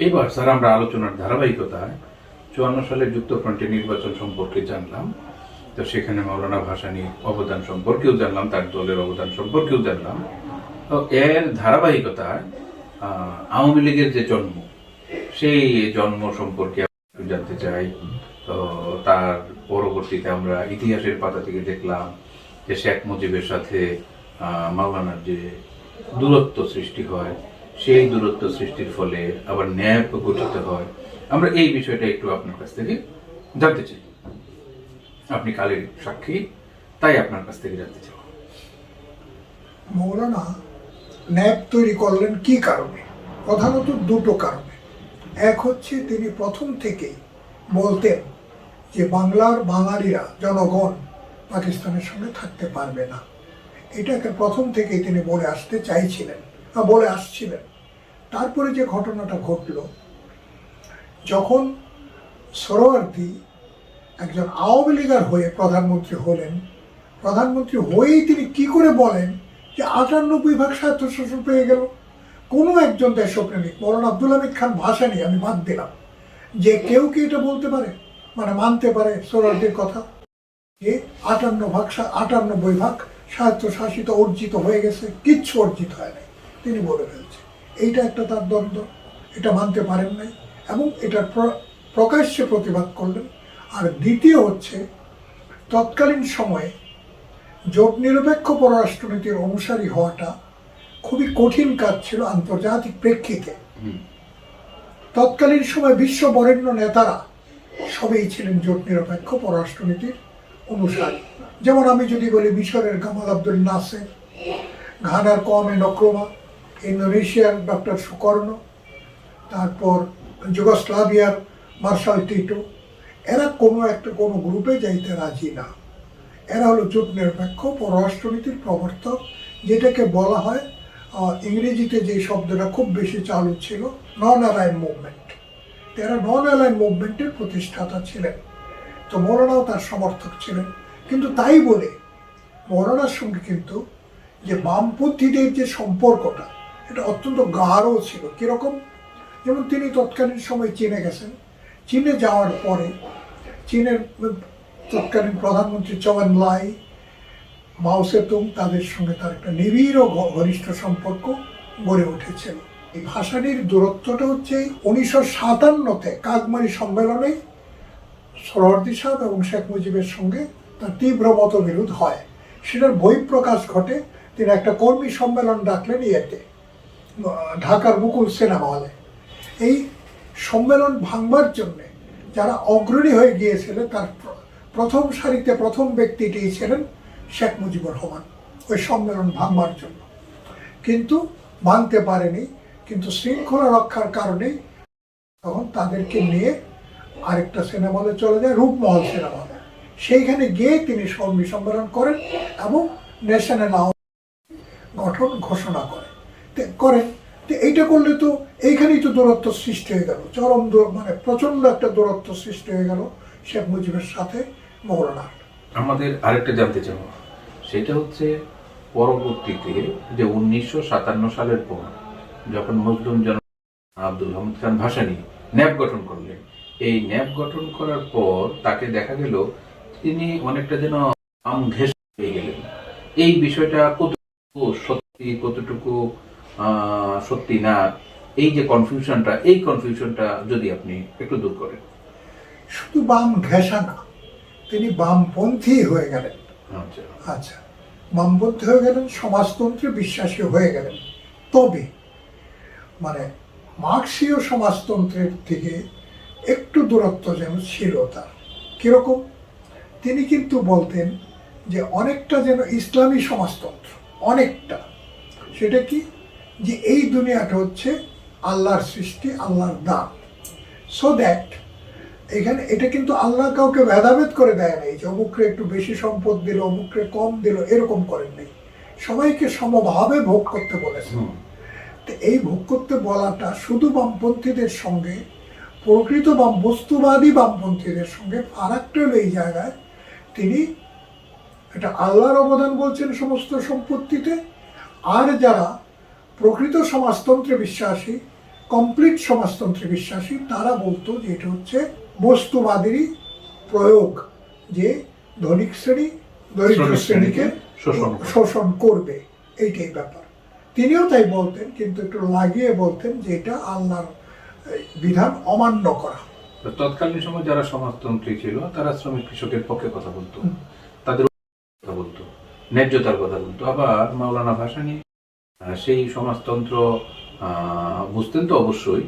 এবার স্যার, আমরা আলোচনার ধারাবাহিকতায় চুয়ান্ন সালের যুক্তফ্রন্টের নির্বাচন সম্পর্কে জানলাম। তো সেখানে মাওলানা ভাসানির অবদান সম্পর্কেও জানলাম, তার দলের অবদান সম্পর্কেও জানলাম। তো এর ধারাবাহিকতায় আওয়ামী লীগের যে জন্ম, সেই জন্ম সম্পর্কে জানতে চাই। তো তার পরবর্তীতে আমরা ইতিহাসের পাতা থেকে দেখলাম যে শেখ মুজিবের সাথে মাওলানার যে দূরত্ব সৃষ্টি হয় সেই দূরত্ব সৃষ্টির ফলে আবার ন্যায় গঠিত হয়। আমরা এই বিষয়টা একটু আপনার কাছ থেকে জানতে চাই। আপনি কালের সাক্ষী, তাই আপনার কাছ থেকে জানতে চাই। মৌলানা, ন্যাপ তৈরি করলেন কি কারণে? প্রধানত দুটো কারণে। এক হচ্ছে তিনি প্রথম থেকেই বলতেন যে বাংলার বাঙালিরা, জনগণ পাকিস্তানের সঙ্গে থাকতে পারবে না। এটাকে প্রথম থেকেই তিনি বলে আসতে চাইছিলেন। বলে আসছিলেন। তারপরে যে ঘটনাটা ঘটল, যখন সরোয়ার্দী একজন আওয়ামী লীগার হয়ে প্রধানমন্ত্রী হলেন, প্রধানমন্ত্রী হয়েই তিনি কি করে বলেন যে আটানব্বই ভাগ স্বায়ত্তশাসন পেয়ে গেল? কোনো একজন দেশপ্রেমিক মৌলানা আব্দুল হামিদ খান ভাষা নিয়ে আমি বাদ দিলাম যে কেউ কি এটা বলতে পারে? মানে মানতে পারে সোরারদের কথা? যে আটান্ন ভাগ আটানব্বই ভাগ স্বায়ত্তশাসিত অর্জিত হয়ে গেছে, কিচ্ছু অর্জিত হয় নাই। তিনি বলে ফেলছে। এইটা একটা তার দ্বন্দ্ব এটা মানতে পারেন নাই এবং এটার প্রকাশ্যে প্রতিবাদ করলেন। আর দ্বিতীয় হচ্ছে তৎকালীন সময়ে জোট নিরপেক্ষ পররাষ্ট্রনীতির অনুসারী হওয়াটা খুবই কঠিন কাজ ছিল আন্তর্জাতিক প্রেক্ষিতে। তৎকালীন সময় বিশ্ব বরেণ্য নেতারা সবেই ছিলেন জোট নিরপেক্ষ পররাষ্ট্রনীতির অনুসারী। যেমন আমি যদি বলি মিশরের গামাল আব্দুল নাসের ঘানার কমে নক্রমা ইন্দোনেশিয়ার ডক্টর সুকর্ণ তারপর যুগোস্লাভিয়ার মার্শাল টিটো এরা কোনো একটা কোনো গ্রুপে যাইতে রাজি না। এরা হলো জোট নিরপেক্ষ পররাষ্ট্রনীতির প্রবর্তক, যেটাকে বলা হয় ইংরেজিতে যে শব্দটা খুব বেশি চালু ছিল নন অ্যালাইন মুভমেন্ট এরা নন অ্যালাইন মুভমেন্টের প্রতিষ্ঠাতা ছিলেন। তো মৌলানাও তার সমর্থক ছিলেন। কিন্তু তাই বলে মৌলানার সঙ্গে কিন্তু যে বামপন্থীদের যে সম্পর্কটা এটা অত্যন্ত গাঢ় ছিল। কীরকম? যেমন তিনি তৎকালীন সময় চীনে গেছেন। চীনে যাওয়ার পরে চীনের তৎকালীন প্রধানমন্ত্রী চৌয়ান লাই, মাও সেতুং তাদের সঙ্গে তার একটা নিবিড় ঘনিষ্ঠ সম্পর্ক গড়ে উঠেছিল। এই ভাষাটির দূরত্বটা হচ্ছে উনিশশো সাতান্নতে কাকমারি সম্মেলনে সরহর্দি সাহেব এবং শেখ মুজিবের সঙ্গে তার তীব্র মতবিরোধ হয়। সেটার বহিঃপ্রকাশ ঘটে, তিনি একটা কর্মী সম্মেলন ডাকলেন ইয়েতে। ঢাকার মুকুল সিনেমা হলে এই সম্মেলন ভাঙবার জন্যে যারা অগ্রণী হয়ে গিয়েছিলেন, তার প্রথম সারিতে প্রথম ব্যক্তিটি ছিলেন শেখ মুজিবুর রহমান ওই সম্মেলন ভাঙবার জন্য। কিন্তু ভাঙতে পারেনি, কিন্তু শৃঙ্খলা রক্ষার কারণে তখন তাদেরকে নিয়ে আরেকটা সিনেমা হলে চলে যায়, রূপমহল সিনেমা হলে সেইখানে গিয়ে তিনি সম্মেলন করেন এবং ন্যাশনাল আওয়ামী গঠন ঘোষণা করে। তো এইটা করলে তো এইখানেই তো দূরত্ব সৃষ্টি হয়ে গেল। চরম দূর মানে প্রচণ্ড একটা দূরত্ব সৃষ্টি হয়ে গেল শেখ মুজিবের সাথে মৌলানা। আমাদের আরেকটা জানতে চাবো সেটা হচ্ছে পরবর্তীতে যে উনিশশো সাতান্ন সালের পর যখন মুসলিম জন আব্দুল হামিদ খান ভাসানী ন্যাপ গঠন করলেন, এই ন্যাপ গঠন করার পর তাকে দেখা গেল তিনি অনেকটা যেন আম ঘেস হয়ে গেলেন। এই বিষয়টা কতটুকু সত্যি, কতটুকু সত্যি না এই যে কনফিউশনটা এই কনফিউশনটা যদি আপনি একটু দূর করেন। শুধু বাম ঘেঁষা না তিনি বামপন্থী হয়ে গেলেন। আচ্ছা। আচ্ছা বামপন্থী হয়ে গেলেন সমাজতন্ত্রে বিশ্বাসী হয়ে গেলেন। তবে মানে মার্ক্সীয় সমাজতন্ত্রের থেকে একটু দূরত্ব যেন ছিল তার। কীরকম? তিনি কিন্তু বলতেন যে অনেকটা যেন ইসলামী সমাজতন্ত্র অনেকটা। সেটা কি? যে এই দুনিয়াটা হচ্ছে আল্লাহর সৃষ্টি আল্লাহর দান সো দ্যাট এখানে এটা কিন্তু আল্লাহ কাউকে ভেদাভেদ করে দেয় নাই যে অমুকরে একটু বেশি সম্পদ দিল অমুকরে কম দিল এরকম করেন নাই। সবাইকে সমভাবে ভোগ করতে বলেছেন হুম। তো এই ভোগ করতে বলাটা শুধু বামপন্থীদের সঙ্গে প্রকৃত বাম বস্তুবাদী বামপন্থীদের সঙ্গে ফারাকটা হলো এই জায়গায় তিনি এটা আল্লাহর অবদান বলছেন সমস্ত সম্পত্তিতে। আর যারা প্রকৃত সমাজতন্ত্রে বিশ্বাসী কমপ্লিট সমাজতন্ত্রে বিশ্বাসী তারা বলতো যে এটা হচ্ছে বস্তুবাদেরই প্রয়োগ যে ধনিক শ্রেণি দরিদ্র শ্রেণীকে শোষণ শোষণ করবে। এইটাই ব্যাপার। তিনিও তাই বলতেন কিন্তু একটু লাগিয়ে বলতেন যে এটা আল্লাহর বিধান অমান্য করা। তৎকালীন সময় যারা সমাজতন্ত্রী ছিল তারা শ্রমিক কৃষকের পক্ষে কথা বলতো। তাদের কথা বলতো। ন্যায্যতার কথা বলতো। আবার মাওলানা ভাসানী সেই সমাজতন্ত্র বুঝতেন তো অবশ্যই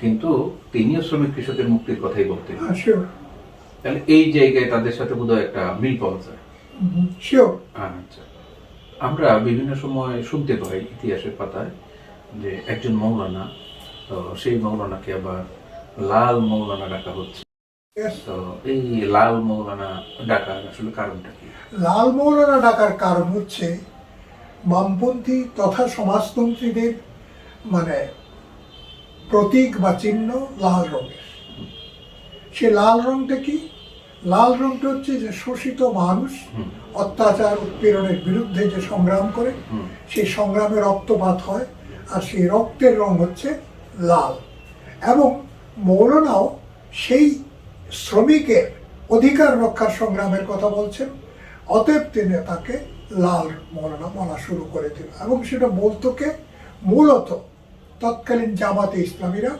কিন্তু তিনিও শ্রমিক কৃষকের মুক্তির কথাই বলতেন। তাহলে এই জায়গায় তাদের সাথে বোধহয় একটা মিল পাওয়া যায়। আচ্ছা। আমরা বিভিন্ন সময় শুনতে পাই ইতিহাসের পাতায় যে একজন মৌলানা তো সেই মৌলানাকে আবার লাল মৌলানা ডাকা হচ্ছে। তো এই লাল মৌলানা ডাকার আসলে কারণটা কি? লাল মৌলানা ডাকার কারণ হচ্ছে বামপন্থী তথা সমাজতন্ত্রীদের মানে প্রতীক বা চিহ্ন লাল রঙের। সে লাল রংটা কি? লাল রংটা হচ্ছে যে শোষিত মানুষ অত্যাচার উৎপীড়নের বিরুদ্ধে যে সংগ্রাম করে সেই সংগ্রামে রক্তপাত হয় আর সেই রক্তের রং হচ্ছে লাল। এবং মৌলানাও সেই শ্রমিকের অধিকার রক্ষার সংগ্রামের কথা বলছেন অতএব তিনি তাকে লাল মৌলানা বলা শুরু করে দিল। এবং সেটা বলতো কে মূলত তৎকালীন জামাতে ইসলামীরা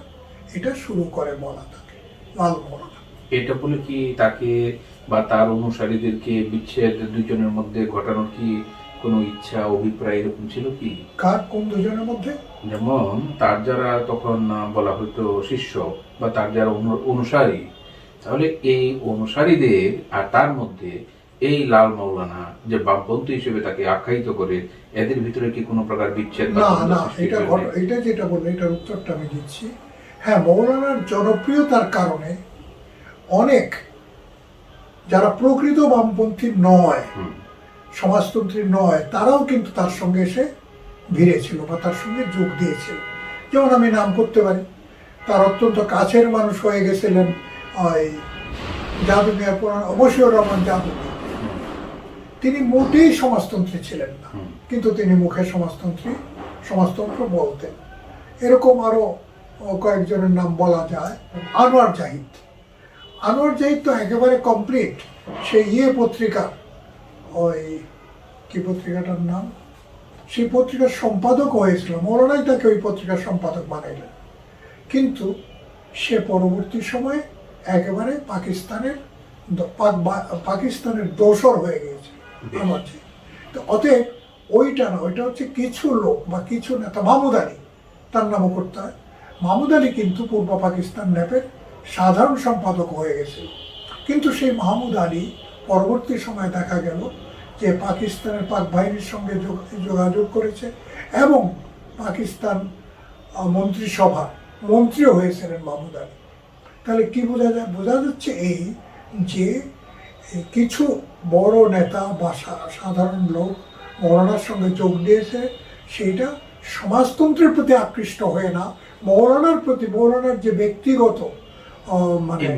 এটা শুরু করে বলা তাকে লাল মৌলানা। এটা বলে কি তাকে বা তার অনুসারীদেরকে বিচ্ছেদ দুজনের মধ্যে ঘটানোর কি কোনো ইচ্ছা অভিপ্রায় এরকম ছিল কি? কার কোন দুজনের মধ্যে? যেমন তার যারা তখন বলা হতো শিষ্য বা তার যারা অনু- অনুসারী তাহলে এই অনুসারীদের আর তার মধ্যে এই লাল মৌলানা যে বামপন্থী হিসেবে তাকে আখ্যায়িত করে এদের ভিতরে কি কোনো প্রকার বিচ্ছেদ না না এটা এটা যেটা বলল এটার উত্তরটা আমি দিচ্ছি। হ্যাঁ মৌলানার জনপ্রিয়তার কারণে অনেক যারা প্রকৃত বামপন্থী নয় সমাজতন্ত্রী নয় তারাও কিন্তু তার সঙ্গে এসে ভিড়েছিল বা তার সঙ্গে যোগ দিয়েছিল। যেমন আমি নাম করতে পারি। তার অত্যন্ত কাছের মানুষ হয়ে গেছিলেন ওই জাদু মিয়ার পুরান অবশ্যই রহমান। হুম, তিনি মোটেই সমাজতন্ত্রী ছিলেন না। কিন্তু তিনি মুখে সমাজতন্ত্রী সমাজতন্ত্র বলতেন। এরকম আরও কয়েকজনের নাম বলা যায় আনোয়ার জাহিদ। আনোয়ার জাহিদ তো একেবারে কমপ্লিট সেই ইয়ে পত্রিকা ওই কি পত্রিকাটার নাম? সেই পত্রিকার সম্পাদক হয়েছিল। মৌলানাই তাকে ওই পত্রিকার সম্পাদক বানাইলেন। কিন্তু সে পরবর্তী সময়ে একেবারে পাকিস্তানের পাকিস্তানের দোসর হয়ে গিয়েছে। আনোয়ার তো অতএব ওইটা না ওইটা হচ্ছে কিছু লোক বা কিছু নেতা মাহমুদ আলী তার নামও করতে হয়। মাহমুদ আলী কিন্তু পূর্ব পাকিস্তান ন্যাপের সাধারণ সম্পাদক হয়ে গেছিল কিন্তু সেই মাহমুদ আলী পরবর্তী সময় দেখা গেল যে পাকিস্তানের পাক বাহিনীর সঙ্গে যোগাযোগ করেছে এবং পাকিস্তান আহ, মন্ত্রিসভা মন্ত্রীও হয়েছিলেন মাহমুদ আলী। তাহলে কি বোঝা যায়? বোঝা যাচ্ছে এই যে কিছু বড় নেতা বা সাধারণ লোক মৌলানার সঙ্গে যোগ দিয়েছে সেইটা সমাজতন্ত্রের প্রতি আকৃষ্ট হয়ে না। মৌলানার প্রতি মৌলানার যে ব্যক্তিগত মানে.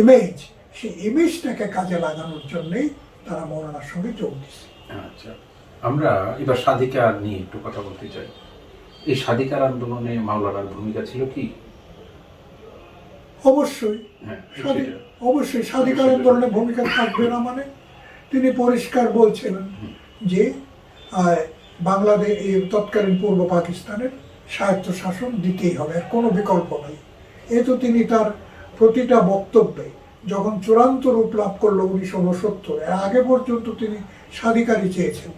ইমেজ সেই ইমেজটাকে কাজে লাগানোর জন্যই তারা মৌলানার সঙ্গে যোগ দিয়েছে। আচ্ছা। আমরা এবার স্বাধিকার নিয়ে একটু কথা বলতে চাই। এই স্বাধিকার আন্দোলনে মাওলানার ভূমিকা ছিল কি? অবশ্যই হ্যাঁ। অবশ্যই স্বাধিকার আন্দোলনে ভূমিকা থাকবে না মানে তিনি পরিষ্কার বলছিলেন যে বাংলাদেশ তৎকালীন পূর্ব পাকিস্তানের স্বায়ত্ত শাসন দিতেই হবে আর কোনো বিকল্প নেই। এ তো তিনি তার প্রতিটা বক্তব্যে যখন চূড়ান্ত রূপ লাভ করল উনিশশো উনসত্তর এর আগে পর্যন্ত তিনি স্বাধিকারই চেয়েছেন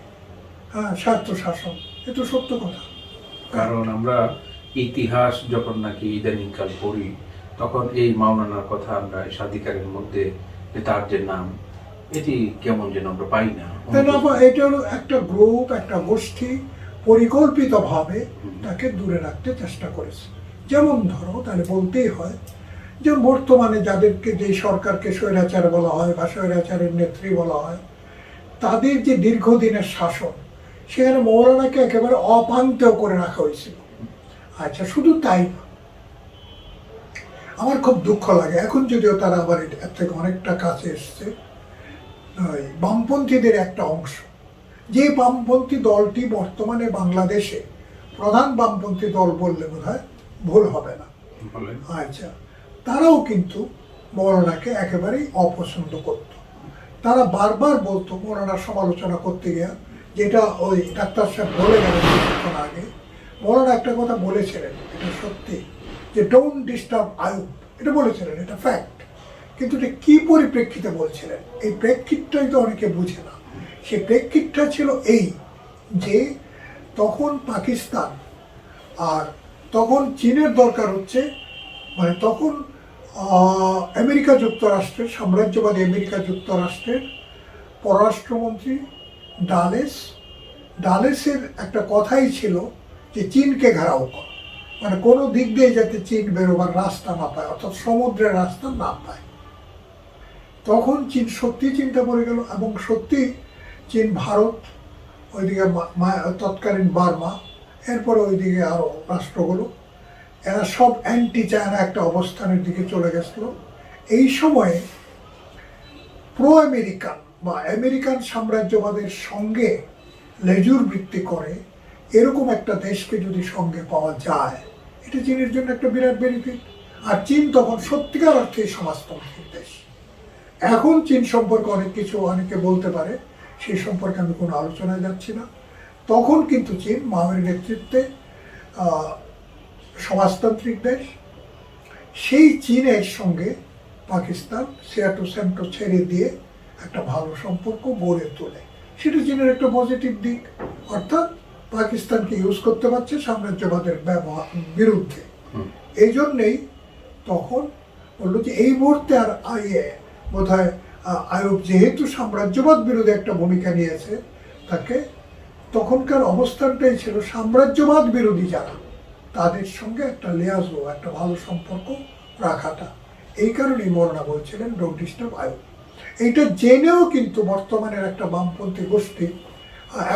হ্যাঁ স্বায়ত্ত শাসন এ তো সত্য কথা। কারণ আমরা ইতিহাস যখন নাকি ইদানিংকাল পড়ি তখন এই মাওলানার কথা আমরা এই স্বাধিকারের মধ্যে তার যে নাম এটি কেমন যেন আমরা পাই না। এটা হলো একটা গ্রুপ একটা গোষ্ঠী পরিকল্পিতভাবে তাকে দূরে রাখতে চেষ্টা করেছে। যেমন ধরো তাহলে বলতেই হয় যে বর্তমানে যাদেরকে যে সরকারকে স্বৈরাচার বলা হয় বা স্বৈরাচারের নেত্রী বলা হয় তাদের যে দীর্ঘদিনের শাসন সেখানে মৌলানাকে একেবারে অপান্তেও করে রাখা হয়েছিল আচ্ছা শুধু তাই না আমার খুব দুঃখ লাগে। এখন যদিও তারা আবার এর থেকে অনেকটা কাছে এসছে ওই বামপন্থীদের একটা অংশ। যে বামপন্থী দলটি বর্তমানে বাংলাদেশে প্রধান বামপন্থী দল বললে বোধ হয় ভুল হবে না। আচ্ছা তারাও কিন্তু মৌলানাকে একেবারেই অপছন্দ করত। তারা বারবার বলতো মৌলানার সমালোচনা করতে গিয়ে যেটা ওই ডাক্তার সাহেব বলে গেলেন কিছুক্ষণ আগে মৌলানা একটা কথা বলেছিলেন এটা সত্যি। যে ডোন্ট ডিস্টার্ব আয়ুব, এটা বলেছিলেন, এটা ফ্যাক্ট কিন্তু এটা কী পরিপ্রেক্ষিতে বলছিলেন, এই প্রেক্ষিতটাই তো অনেকে বুঝে না। সেই প্রেক্ষিতটা ছিল এই যে তখন পাকিস্তান আর তখন চীনের দরকার হচ্ছে মানে তখন আমেরিকা যুক্তরাষ্ট্রের, সাম্রাজ্যবাদী আমেরিকা যুক্তরাষ্ট্রের পররাষ্ট্রমন্ত্রী ডালেস ডালেসের একটা কথাই ছিল যে চীনকে ঘেরাও কর। মানে কোনো দিক দিয়ে যাতে চীন বেরোবার রাস্তা না পায়, অর্থাৎ সমুদ্রের রাস্তা না পায়। তখন চীন সত্যি চিন্তা পড়ে গেল এবং সত্যি চীন ভারত, ওইদিকে তৎকালীন বার্মা, এরপরে ওইদিকে আরও রাষ্ট্রগুলো এরা সব অ্যান্টি চায়না একটা অবস্থানের দিকে চলে গেছিল। এই সময়ে প্রো আমেরিকান বা আমেরিকান সাম্রাজ্যবাদের সঙ্গে লেজুর বৃত্তি করে এরকম একটা দেশকে যদি সঙ্গে পাওয়া যায়, এটা চীনের জন্য একটা বিরাট বেনিফিট আর চীন তখন সত্যিকার অর্থে সমাজতান্ত্রিক দেশ। এখন চীন সম্পর্কে অনেক কিছু অনেকে বলতে পারে সেই সম্পর্কে আমি কোনো আলোচনায় যাচ্ছি না। তখন কিন্তু চীন মাওয়ের নেতৃত্বে সমাজতান্ত্রিক দেশ। সেই চীনের সঙ্গে পাকিস্তান সিয়াটো সেন্টো ছেড়ে দিয়ে একটা ভালো সম্পর্ক গড়ে তোলে। সেটা চীনের একটা পজিটিভ দিক। অর্থাৎ পাকিস্তানকে ইউজ করতে পারছে সাম্রাজ্যবাদের ব্যবহার বিরুদ্ধে। এই জন্যেই তখন বলল যে এই মুহূর্তে আর আইএ বোধ হয় আয়ুব যেহেতু সাম্রাজ্যবাদ বিরোধী একটা ভূমিকা নিয়েছে তাকে তখনকার অবস্থানটাই ছিল সাম্রাজ্যবাদ বিরোধী যারা তাদের সঙ্গে একটা লেয়াজো একটা ভালো সম্পর্ক রাখাটা। এই কারণেই মরনা বলছিলেন ডোন্ট ডিস্টার্ব আয়ুব এইটা জেনেও কিন্তু বর্তমানের একটা বামপন্থী গোষ্ঠী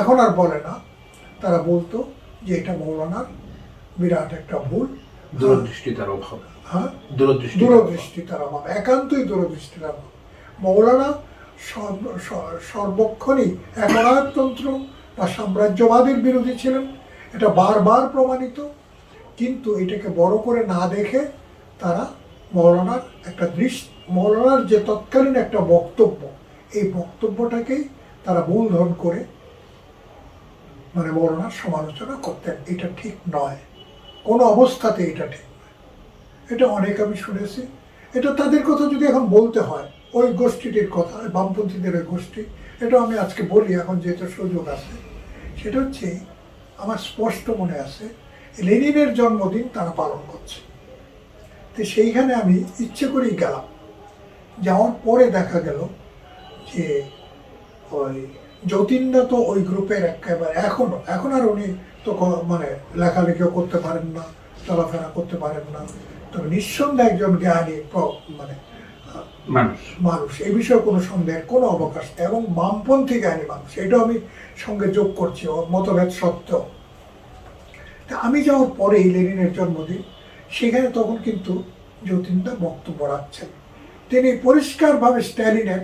এখন আর বলে না। তারা বলতো যে এটা মৌলানার বিরাট একটা ভুল। দূরদৃষ্টিতার অভাব। হ্যাঁ? দূরদৃষ্টি দূরদৃষ্টি তার অভাব। একান্তই দূরদৃষ্টির অভাব। মৌলানা সর্বক্ষণই একনায়কতন্ত্র বা সাম্রাজ্যবাদের বিরোধী ছিলেন। এটা বারবার প্রমাণিত। কিন্তু এটাকে বড় করে না দেখে তারা মৌলানার একটা দৃশ্য মৌলানার যে তৎকালীন একটা বক্তব্য এই বক্তব্যটাকেই তারা মূলধন করে মানে মৌলানার সমালোচনা করতেন। এটা ঠিক নয়। কোনো অবস্থাতে এটা ঠিক নয়। এটা অনেক আমি শুনেছি। এটা তাদের কথা যদি এখন বলতে হয়, ওই গোষ্ঠীটির কথা বামপন্থীদের ওই গোষ্ঠী, এটা আমি আজকে বলি, এখন যেহেতু সুযোগ আছে, সেটা হচ্ছে, আমার স্পষ্ট মনে আছে, লেনিনের জন্মদিন তারা পালন করছে। তো সেইখানে আমি ইচ্ছে করেই গেলাম। যাওয়ার পরে দেখা গেল যে ওই যতীনদা তো ওই গ্রুপের একেবারে এখনও এখন আর উনি তো মানে লেখালেখিও করতে পারেন না চলাফেরা করতে পারেন না। তবে নিঃসন্দেহে একজন জ্ঞানী মানে মানুষ। মানুষ। এই বিষয়ে কোনো সন্দেহের কোনো অবকাশ নেই। এবং বামপন্থী জ্ঞানী মানুষ এটাও আমি সঙ্গে যোগ করছি ওর মতভেদ সত্ত্বেও। তা আমি যাওয়ার পরেই লেনিনের জন্মদিন সেখানে তখন কিন্তু যতীনদা বক্তব্য রাখছেন। তিনি পরিষ্কারভাবে স্ট্যালিনের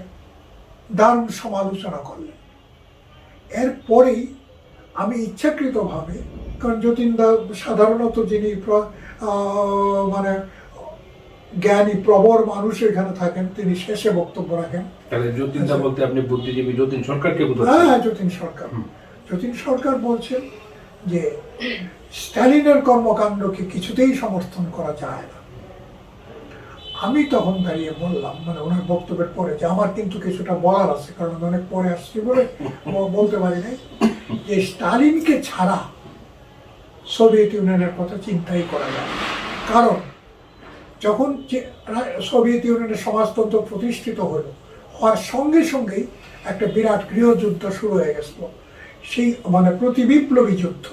দারুণ সমালোচনা করলেন। এরপরেই আমি ইচ্ছাকৃতভাবে কারণ যতীনদা সাধারণত যিনি মানে জ্ঞানী প্রবর মানুষ এখানে থাকেন তিনি শেষে বক্তব্য রাখেন। তাহলে যতীনদা বলতে আপনি বুদ্ধিজীবী যতীন সরকারকে হ্যাঁ হ্যাঁ, যতীন সরকার। যতীন সরকার বলছেন যে স্ট্যালিনের কর্মকাণ্ডকে কিছুতেই সমর্থন করা যায় না। আমি তখন দাঁড়িয়ে বললাম মানে ওনার বক্তব্যের পরে যে আমার কিন্তু কিছুটা বলার আছে, কারণ আমি অনেক পরে আসছি বলে বলতে পারি নাই, যে স্টালিনকে ছাড়া সোভিয়েত ইউনিয়নের কথা চিন্তাই করা যায় কারণ যখন সোভিয়েত ইউনিয়নের সমাজতন্ত্র প্রতিষ্ঠিত হলো, হওয়ার সঙ্গে সঙ্গেই একটা বিরাট গৃহযুদ্ধ শুরু হয়ে গেছিল। সেই মানে প্রতি বিপ্লবী যুদ্ধ,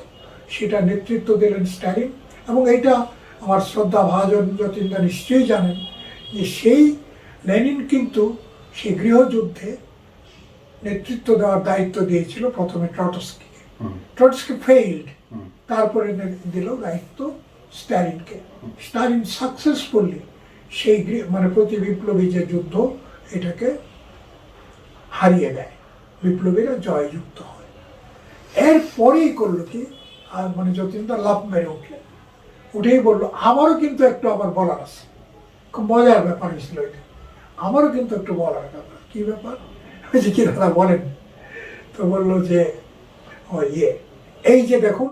সেটা নেতৃত্ব দিলেন স্ট্যালিন এবং এটা আমার শ্রদ্ধা ভাজন যতীনদা নিশ্চয়ই জানেন। যে সেই লেনিন কিন্তু সেই গৃহযুদ্ধে নেতৃত্ব দেওয়ার দায়িত্ব দিয়েছিল প্রথমে ট্রটস্কিকে ট্রটস্কি ফেইল্ড তারপরে দিল দায়িত্ব স্ট্যালিনকে। স্টালিন সাকসেসফুলি সেই মানে প্রতি বিপ্লবী যে যুদ্ধ এটাকে হারিয়ে দেয়। বিপ্লবীরা জয়যুক্ত হয়। এরপরেই করল কি আর মানে যতীনদা লাভ মেরে উঠলেন উঠেই বলল আমারও কিন্তু একটু আবার বলার আছে। খুব মজার ব্যাপার হয়েছিল এটা। আমারও কিন্তু একটু বলার কথা। কী ব্যাপার? আমি যে কি বলেন? তো বলল যে, ও ইয়ে এই যে দেখুন